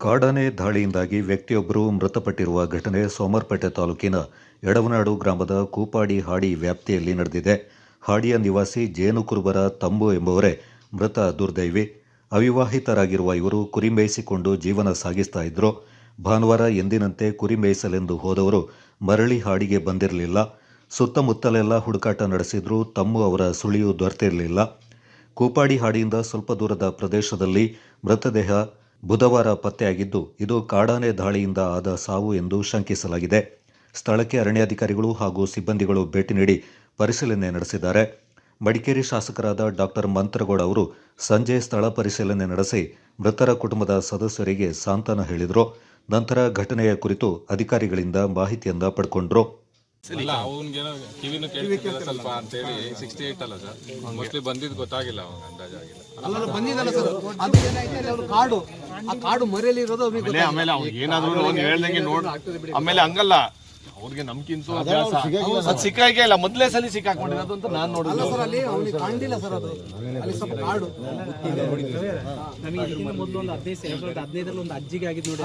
ಕಾಡಾನೆ ದಾಳಿಯಿಂದಾಗಿ ವ್ಯಕ್ತಿಯೊಬ್ಬರು ಮೃತಪಟ್ಟಿರುವ ಘಟನೆ ಸೋಮರ್ಪೇಟೆ ತಾಲೂಕಿನ ಎಡವನಾಡು ಗ್ರಾಮದ ಕೂಪಾಡಿ ಹಾಡಿ ವ್ಯಾಪ್ತಿಯಲ್ಲಿ ನಡೆದಿದೆ. ಹಾಡಿಯ ನಿವಾಸಿ ಜೇನುಕುರುಬರ ತಂಬು ಎಂಬುವರೇ ಮೃತ ದುರ್ದೈವಿ. ಅವಿವಾಹಿತರಾಗಿರುವ ಇವರು ಕುರಿ ಮೇಯಿಸಿಕೊಂಡು ಜೀವನ ಸಾಗಿಸ್ತಾ ಇದ್ರು. ಭಾನುವಾರ ಎಂದಿನಂತೆ ಕುರಿ ಮೇಯಿಸಲೆಂದು ಹೋದವರು ಮರಳಿ ಹಾಡಿಗೆ ಬಂದಿರಲಿಲ್ಲ. ಸುತ್ತಮುತ್ತಲೆಲ್ಲ ಹುಡುಕಾಟ ನಡೆಸಿದ್ರೂ ತಮ್ಮು ಅವರ ಸುಳಿಯು ದೊರೆತಿರಲಿಲ್ಲ. ಕೂಪಾಡಿ ಹಾಡಿಯಿಂದ ಸ್ವಲ್ಪ ದೂರದ ಪ್ರದೇಶದಲ್ಲಿ ಮೃತದೇಹ ಬುಧವಾರ ಪತ್ತೆಯಾಗಿದ್ದು ಇದು ಕಾಡಾನೆ ದಾಳಿಯಿಂದ ಆದ ಸಾವು ಎಂದು ಶಂಕಿಸಲಾಗಿದೆ. ಸ್ಥಳಕ್ಕೆ ಅರಣ್ಯಾಧಿಕಾರಿಗಳು ಹಾಗೂ ಸಿಬ್ಬಂದಿಗಳು ಭೇಟಿ ನೀಡಿ ಪರಿಶೀಲನೆ ನಡೆಸಿದ್ದಾರೆ. ಮಡಿಕೇರಿ ಶಾಸಕರಾದ ಡಾಕ್ಟರ್ ಮಂತ್ರಗೌಡ ಅವರು ಸಂಜೆ ಸ್ಥಳ ಪರಿಶೀಲನೆ ನಡೆಸಿ ಮೃತರ ಕುಟುಂಬದ ಸದಸ್ಯರಿಗೆ ಸಾಂತ್ವನ ಹೇಳಿದರು. ನಂತರ ಘಟನೆಯ ಕುರಿತು ಅಧಿಕಾರಿಗಳಿಂದ ಮಾಹಿತಿಯನ್ನ ಪಡ್ಕೊಂಡ್ರು. ಇಲ್ಲ ಅವನ್ಗೇನೋ ಕಿವಿನ ಕೇಳ್ತಿಲ್ಲ ಸ್ವಲ್ಪ ಅಂತೇಳಿ ಸಿಕ್ಸ್ಟಿ ಏಟ್ ಅಲ್ಲ ಸರ್. ಮೋಸ್ಟ್ಲಿ ಬಂದಿದ್ದು ಗೊತ್ತಾಗಿಲ್ಲ ಅವಾಗ ಅಂದಾಜಾಗಿಲ್ಲ. ಅಲ್ಲ ಬಂದಿದ್ದಲ್ಲ ಸರ್. ಅದು ಏನಾಯ್ತು ಅಲ್ಲಿ ಅವ್ರು ಕಾಡು. ಆ ಕಾಡು ಮರೆಯಲ್ಲಿ ಇರೋದು ಅವ್ರಿಗೆ ಆಮೇಲೆ ಆಮೇಲೆ ಅವ್ನಿಗೆ ಏನಾದ್ರು ಒಂದು ಹೇಳ್ದಂಗೆ ನೋಡ್ ಆಮೇಲೆ ಹಂಗಲ್ಲ. ಅವ್ರಿಗೆ ನಮ್ಗಿಂತೂ ಅಭ್ಯಾಸ. ಅದ್ ಸಿಕ್ಕಾಗೆ ಇಲ್ಲ. ಮೊದ್ಲೇ ಸಲ ಸಿಕ್ಕಾಕೊಂಡಿರೋದು ಅಂತ ನಾನ್ ಅಲ್ಲ ಸರ್ ಅಲ್ಲಿ ಅವ್ನಿಗೆ ಕಾಣಿಲ್ಲ ಸರ್ ಅದು. ಅಲ್ಲಿ ಸ್ವಲ್ಪ ಕಾಡು. ನಮಗೆ ಮೊದಲು ಒಂದು ಹದಿನೈದು ಸಾವಿರದ ಹದಿನೈದರಲ್ಲಿ ಒಂದು ಅಜ್ಜಿಗೆ ಆಗಿದ್ದು ನೋಡಿ.